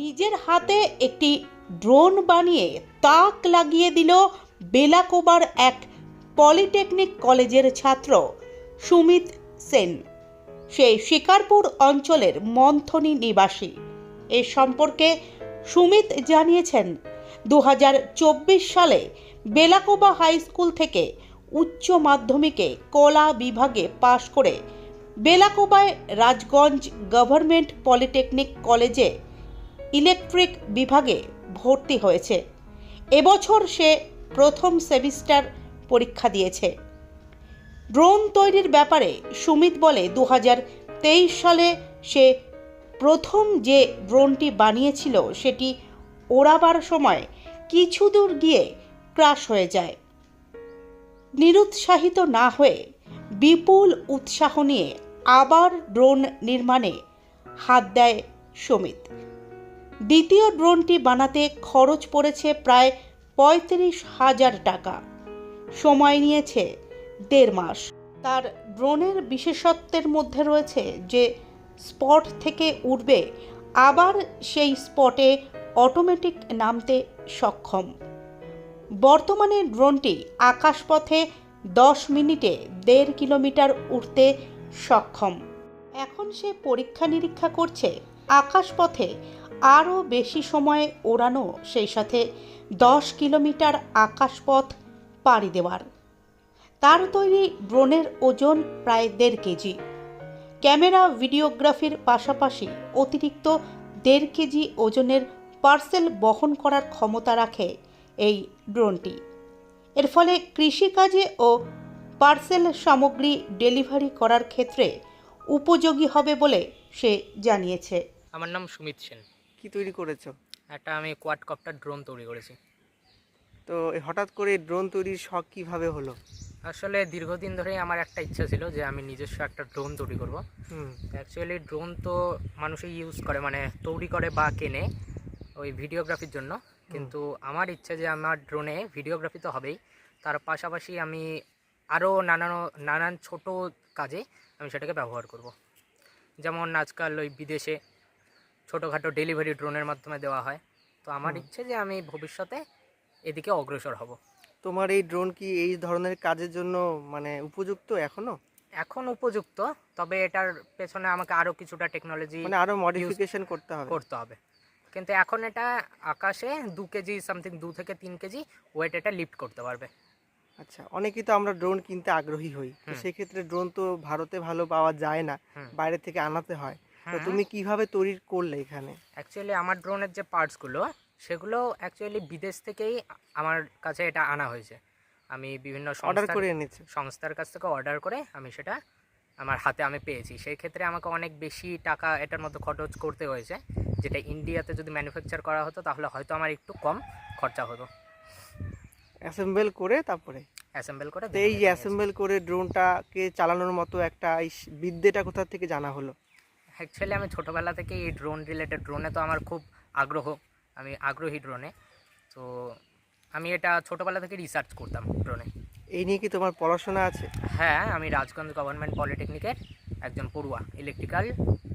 নিজের হাতে একটি ড্রোন বানিয়ে তাক লাগিয়ে দিল বেলাকোবার এক পলিটেকনিক কলেজের ছাত্র, সুমিত সেন। সে শিকারপুর অঞ্চলের মন্থনী নিবাসী। এ সম্পর্কে সুমিত জানিয়েছেন দু হাজার চব্বিশ সালে বেলাকোবা হাই স্কুল থেকে উচ্চ মাধ্যমিকে কলা বিভাগে পাশ করে বেলাকোবায় রাজগঞ্জ গভর্নমেন্ট পলিটেকনিক কলেজে ইলেকট্রিক বিভাগে ভর্তি হয়েছে। এবছর সে প্রথম সেমিস্টার পরীক্ষা দিয়েছে। ড্রোন তৈরির ব্যাপারে সুমিত বলে দু হাজার তেইশ সালে সে প্রথম যে ড্রোনটি বানিয়েছিল সেটি ওড়াবার সময় কিছু দূর গিয়ে ক্রাশ হয়ে যায়। নিরুৎসাহিত না হয়ে বিপুল উৎসাহ নিয়ে আবার ড্রোন নির্মাণে হাত দেয় সুমিত। দ্বিতীয় ড্রোনটি বানাতে খরচ পড়েছে প্রায় পঁয়ত্রিশ হাজার টাকা। সময় নিয়েছে দেড় মাস। তার ড্রোনের বিশেষত্বের মধ্যে রয়েছে যে, স্পট থেকে উঠবে আবার সেই স্পটে অটোমেটিক নামতে সক্ষম। বর্তমানে ড্রোনটি আকাশপথে দশ মিনিটে দেড় কিলোমিটার উঠতে সক্ষম। এখন সে পরীক্ষা নিরীক্ষা করছে আকাশপথে আরও বেশি সময় ওড়ানো সেই সাথে দশ কিলোমিটার আকাশপথ পাড়ি দেওয়ার। তার তৈরি ড্রোনের ওজন প্রায় দেড় কেজি। ক্যামেরা ভিডিওগ্রাফির পাশাপাশি অতিরিক্ত দেড় কেজি ওজনের পার্সেল বহন করার ক্ষমতা রাখে এই ড্রোনটি। এর ফলে কৃষিকাজে ও পার্সেল সামগ্রী ডেলিভারি করার ক্ষেত্রে উপযোগী হবে বলে সে জানিয়েছে। আমার নাম সুমিত সেন। কি তৈরি করেছ? একটা আমি কোয়াডকপ্টার ড্রোন তৈরি করেছি। তো এই হঠাৎ করে ড্রোন তৈরির শখ কীভাবে হলো? আসলে দীর্ঘদিন ধরেই আমার একটা ইচ্ছা ছিল যে আমি নিজস্ব একটা ড্রোন তৈরি করব। অ্যাকচুয়ালি ড্রোন তো মানুষই ইউজ করে মানে তৈরি করে বা কেনে ওই ভিডিওগ্রাফির জন্য। কিন্তু আমার ইচ্ছা যে আমার ড্রোনে ভিডিওগ্রাফি তো হবেই। তার পাশাপাশি আমি আরও নানান নানান ছোট কাজে আমি সেটাকে ব্যবহার করব। যেমন আজকাল ওই বিদেশে ছোটোখাটো ডেলিভারি ড্রোনের মাধ্যমে দেওয়া হয়। তো আমার ইচ্ছে যে আমি ভবিষ্যতে এদিকে অগ্রসর হব। তোমার এই ড্রোন কি এই ধরনের কাজের জন্য মানে উপযুক্ত এখনও? এখন উপযুক্ত তবে এটার পেছনে আমাকে আরও কিছুটা টেকনোলজি মানে আরও মডিফিকেশন করতে হবে। করতে হবে। কিন্তু এখন এটা আকাশে দু কেজি সামথিং দু থেকে তিন কেজি ওয়েট এটা লিফট করতে পারবে। আচ্ছা অনেকেই তো আমরা ড্রোন কিনতে আগ্রহী হই। তো সেক্ষেত্রে ড্রোন তো ভারতে ভালো পাওয়া যায় না। বাইরে থেকে আনাতে হয়। তো হ্যাঁ। তুমি কীভাবে তৈরি করলে এখানে? অ্যাকচুয়ালি আমার ড্রোনের যে পার্টসগুলো সেগুলো অ্যাকচুয়ালি বিদেশ থেকেই আমার কাছে এটা আনা হয়েছে। আমি বিভিন্ন অর্ডার করে এনেছো? সংস্থার কাছ থেকে অর্ডার করে আমি সেটা আমার হাতে আমি পেয়েছি। সেই ক্ষেত্রে আমাকে অনেক বেশি টাকা এটার মধ্যে খরচ করতে হয়েছে। যেটা ইন্ডিয়াতে যদি ম্যানুফ্যাকচার করা হতো তাহলে হয়তো আমার একটু কম খরচা হতো। অ্যাসেম্বল করে তারপরে? অ্যাসেম্বল করে এই অ্যাসেম্বল করে ড্রোনটাকে চালানোর মতো একটা এই বিদ্যেটা কোথা থেকে জানা হলো? অ্যাকচুয়ালি আমি ছোটোবেলা থেকে এই ড্রোন রিলেটেড ড্রোনে তো আমার খুব আগ্রহ। আমি আগ্রহী ড্রোনে তো আমি এটা ছোটোবেলা থেকে রিসার্চ করতাম ড্রোনে এই নিয়ে কি তোমার পড়াশোনা আছে? হ্যাঁ আমি রাজগঞ্জ গভর্নমেন্ট পলিটেকনিকের একজন পড়ুয়া ইলেকট্রিক্যাল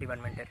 ডিপার্টমেন্টের